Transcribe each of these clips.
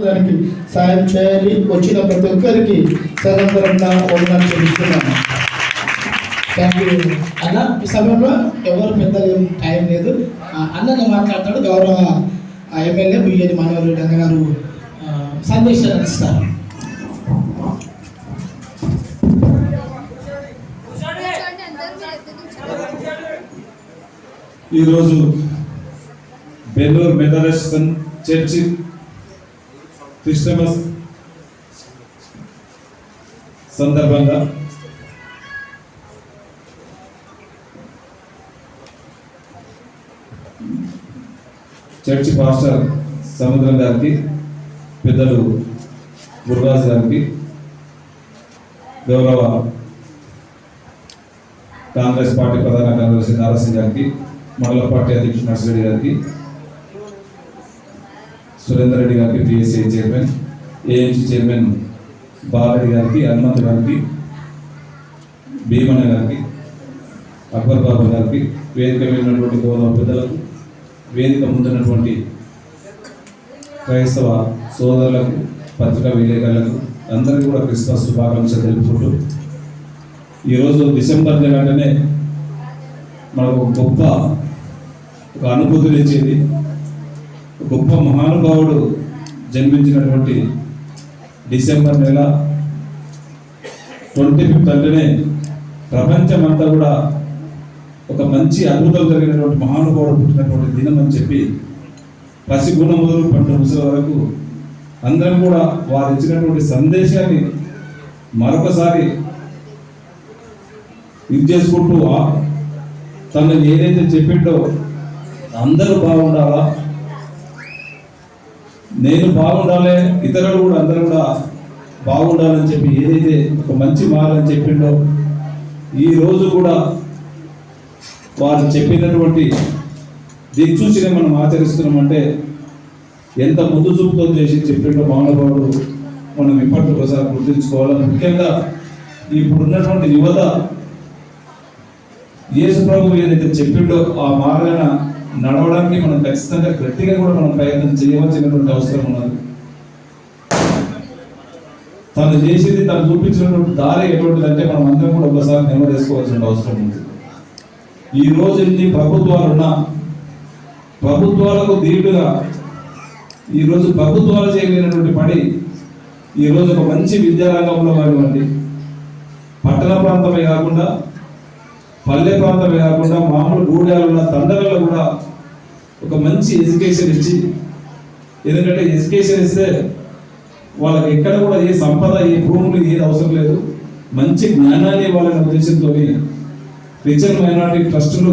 దానికి సాయం చేయాలి. వచ్చిన ప్రతి ఒక్కరికి సదంతరంగా వందనాలు చెల్లిస్తున్నాను. థ్యాంక్ యూ అన్న ఈ సమయంలో ఎవరు పెద్దలు టైం లేదు. ఆ, అన్నని మాట్లాడతాడు. గౌరవ ఆ, ఎమ్మెల్యే బియ్యని మనోహర్ అన్న గారు సందేశాలు ఇస్తారు ఈరోజు బెంగళూరు మెథడిస్ట్ చర్చి క్రిస్టమస్ సందర్భంగా చర్చి పాస్టర్ సముద్రం గారికి పెద్దలు గురురాజు గారికి గౌరవ కాంగ్రెస్ పార్టీ ప్రధాన కార్యదర్శి నారసింగ్ గారికి మండల పార్టీ అధ్యక్షుడు నర్సిరెడ్డి గారికి సురేందర్ రెడ్డి గారికి PSA chairman AMC chairman Balreddy గారికి హనుమంత్ గారికి భీమన్న గారికి అక్బర్ బాబు గారికి వేదిక వెళ్ళినటువంటి గౌరవ పెద్దలకు వేదిక ముందున్నటువంటి క్రైస్తవ సోదరులకు పత్రికా విలేకరులకు అందరికీ కూడా క్రిస్మస్ శుభాకాంక్షలు తెలుపుకుంటూ ఈరోజు డిసెంబర్ నెల అంటేనే మనకు గొప్ప ఒక అనుభూతిని గొప్ప మహానుభావుడు జన్మించినటువంటి డిసెంబర్ నెల ట్వంటీ ఫిఫ్త్ అంటేనే ప్రపంచం అంతా కూడా ఒక మంచి అద్భుతం జరిగినటువంటి మహానుభావుడు పుట్టినటువంటి దినం అని చెప్పి పసిగుణ మొదలు పంట ముసలి వరకు అందరం కూడా వారు ఇచ్చినటువంటి సందేశాన్ని మరొకసారి ఇది చేసుకుంటూ తను ఏదైతే చెప్పిండో అందరూ బాగుండాలా? నేను బాగుండాలి ఇతరులు కూడా అందరూ కూడా బాగుండాలని చెప్పి ఏదైతే ఒక మంచి మార్గం చెప్పిండో ఈ రోజు కూడా వారు చెప్పినటువంటి దిక్సూచిని మనం ఆచరిస్తున్నామంటే ఎంత ముందు చూపుతో చేసి చెప్పిండో మహానుభావుడు మనం ఇప్పటి ఒకసారి గుర్తించుకోవాలి. ముఖ్యంగా ఇప్పుడున్నటువంటి యువత యేసు ప్రభు ఏదైతే చెప్పిండో ఆ మార్గాన నడవడానికి మనం ఖచ్చితంగా గట్టిగా కూడా మనం ప్రయత్నం చేయవలసినటువంటి అవసరం ఉన్నది. తను చేసేది తను చూపించినటువంటి దారి ఎటువంటిది అంటే మనం అందరం కూడా ఒకసారి నెమ్మదేసుకోవాల్సిన అవసరం ఉంది. ఈ రోజు ఇన్ని ప్రభుత్వాలు ఉన్నా ప్రభుత్వాలకు దీటుగా ఈ రోజు ప్రభుత్వాలు చేయలేనటువంటి పని ఈ రోజు ఒక మంచి విద్యారంగంలో కానివ్వండి పట్టణ ప్రాంతమే కాకుండా పల్లె ప్రాంతమే కాకుండా మామూలు గూడాలలో తండలలో కూడా ఒక మంచి ఎడ్యుకేషన్ ఇచ్చి ఎందుకంటే ఎడ్యుకేషన్ ఇస్తే వాళ్ళకి ఎక్కడ కూడా ఏ సంపద ఏ భూములు ఏది అవసరం లేదు. మంచి జ్ఞానాన్ని ఇవ్వాలనే ఉద్దేశంతో రిచర్ మైనార్టీ ట్రస్టులు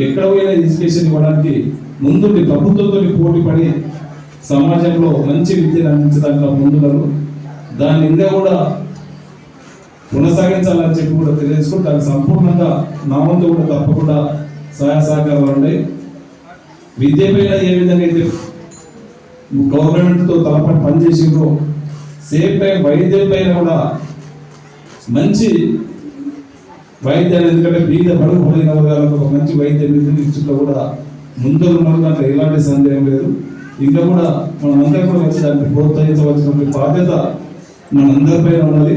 ఎక్కడ పోయినా ఎడ్యుకేషన్ ఇవ్వడానికి ముందుండి ప్రభుత్వంతో పోటీపడి సమాజంలో మంచి విద్యను అందించడానికి ముందున్నారు. దాని ఇంకా కూడా కొనసాగించాలని చెప్పి కూడా తెలియజేసుకుని దానికి సంపూర్ణంగా నా వంతు కూడా తప్పకుండా సహాయ సహకారాలు ఉన్నాయి విద్య పైన ఏ విధంగా అయితే గవర్నమెంట్తో తలపడి పనిచేసిందో సేమ్ టైం వైద్యం పైన కూడా మంచి వైద్యాలు ఎందుకంటే బీద బడుగు పడిన వర్గాలకు ఒక మంచి వైద్యం ఇచ్చుట్లో కూడా ముందు ఉన్నారు దాంట్లో ఎలాంటి సందేహం లేదు. ఇంకా కూడా మనం అందరం కూడా వచ్చి దాన్ని ప్రోత్సహించవలసిన బాధ్యత మనందరిపైన ఉన్నది.